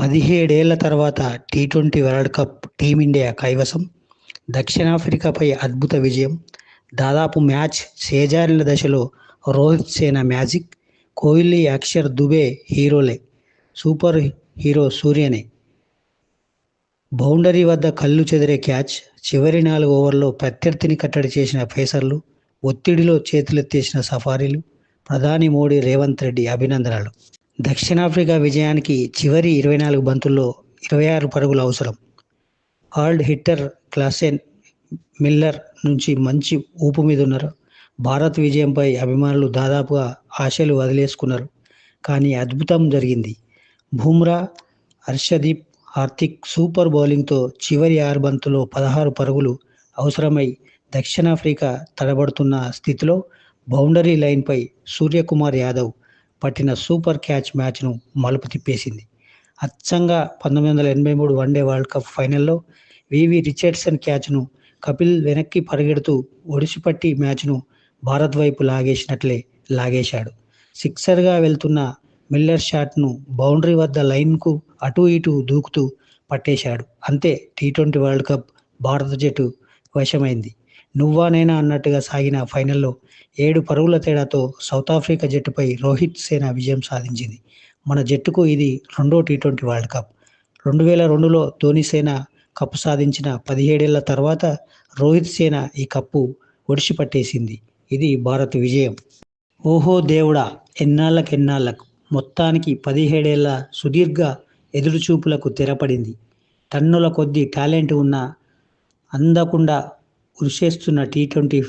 పదిహేడేళ్ళ తర్వాత T twenty world cup team India కైవసం. దక్షిణాఫ్రికాపై అద్భుత విజయం. దాదాపు మ్యాచ్ చేజారిన దశలో రోహిత్ సేన మ్యాజిక్. కోహ్లీ అక్షర్ దుబే హీరోలే. సూపర్ హీరో సూర్యనే. బౌండరీ వద్ద కళ్ళు చెదిరే క్యాచ్. చివరి నాలుగు ఓవర్లో ప్రత్యర్థిని కట్టడి చేసిన పేసర్లు. ఒత్తిడిలో చేతులెత్తేసిన సఫారీలు. ప్రధాని మోడీ రేవంత్ రెడ్డి అభినందనలు. దక్షిణాఫ్రికా విజయానికి చివరి ఇరవై నాలుగు బంతుల్లో ఇరవై ఆరు పరుగులు అవసరం. హాల్డ్ హిట్టర్ క్లాసెన్ మిల్లర్ నుంచి మంచి ఊపు మీద ఉన్నారు. భారత్ విజయంపై అభిమానులు దాదాపుగా ఆశలు వదిలేసుకున్నారు. కానీ అద్భుతం జరిగింది. బుమ్రా హర్షదీప్ హార్దిక్ సూపర్ బౌలింగ్తో చివరి ఆరు బంతులో పదహారు పరుగులు అవసరమై దక్షిణాఫ్రికా తడబడుతున్న స్థితిలో బౌండరీ లైన్పై సూర్యకుమార్ యాదవ్ పట్టిన సూపర్ క్యాచ్ మ్యాచ్ను మలుపు తిప్పేసింది. అచ్చంగా పంతొమ్మిది వందల ఎనభై మూడు వన్డే వరల్డ్ కప్ ఫైనల్లో వివి రిచర్డ్సన్ క్యాచ్ను కపిల్ వెనక్కి పరిగెడుతూ ఒడిసిపట్టి మ్యాచ్ను భారత్ వైపు లాగేసినట్లే లాగేశాడు. సిక్సర్గా వెళ్తున్న మిల్లర్ షాట్ను బౌండరీ వద్ద లైన్కు అటు ఇటు దూకుతూ పట్టేశాడు. అంతే టీ ట్వంటీ వరల్డ్ కప్ భారత జట్టు వశమైంది. నువ్వా నేనా అన్నట్టుగా సాగిన ఫైనల్లో ఏడు పరుగుల తేడాతో సౌత్ ఆఫ్రికా జట్టుపై రోహిత్ సేన విజయం సాధించింది. మన జట్టుకు ఇది రెండో టీ ట్వంటీ వరల్డ్ కప్. రెండు వేల రెండులో ధోని సేన కప్పు సాధించిన పదిహేడేళ్ళ తర్వాత రోహిత్ సేన ఈ కప్పు ఒడిసి పట్టేసింది ఇది భారత్ విజయం. ఓహో దేవుడా! ఎన్నాళ్ళకెన్నాళ్ళకు? మొత్తానికి పదిహేడేళ్ళ సుదీర్ఘ ఎదురుచూపులకు తెరపడింది. టన్నుల కొద్దీ టాలెంట్ ఉన్న అందకుండా కృషేస్తున్న T twenty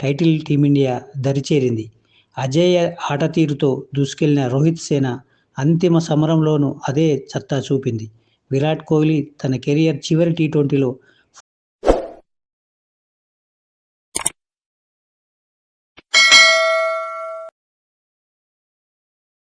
title team India దరిచేరింది. అజేయ ఆట తీరుతో దూసుకెళ్ళిన రోహిత్ సేన అంతిమ సమరంలోనూ అదే సత్తా చూపింది. విరాట్ కోహ్లీ తన కెరియర్ చివరి టీ ట్వంటీలో